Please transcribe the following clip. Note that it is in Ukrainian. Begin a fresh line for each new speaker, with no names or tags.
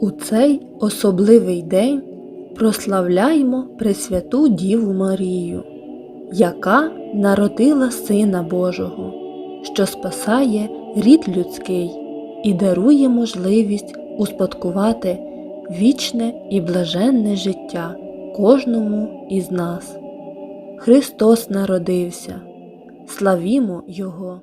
У цей особливий день прославляймо Пресвяту Діву Марію, яка народила Сина Божого, що спасає рід людський і дарує можливість успадкувати вічне і блаженне життя кожному із нас. Христос народився. Славімо Його!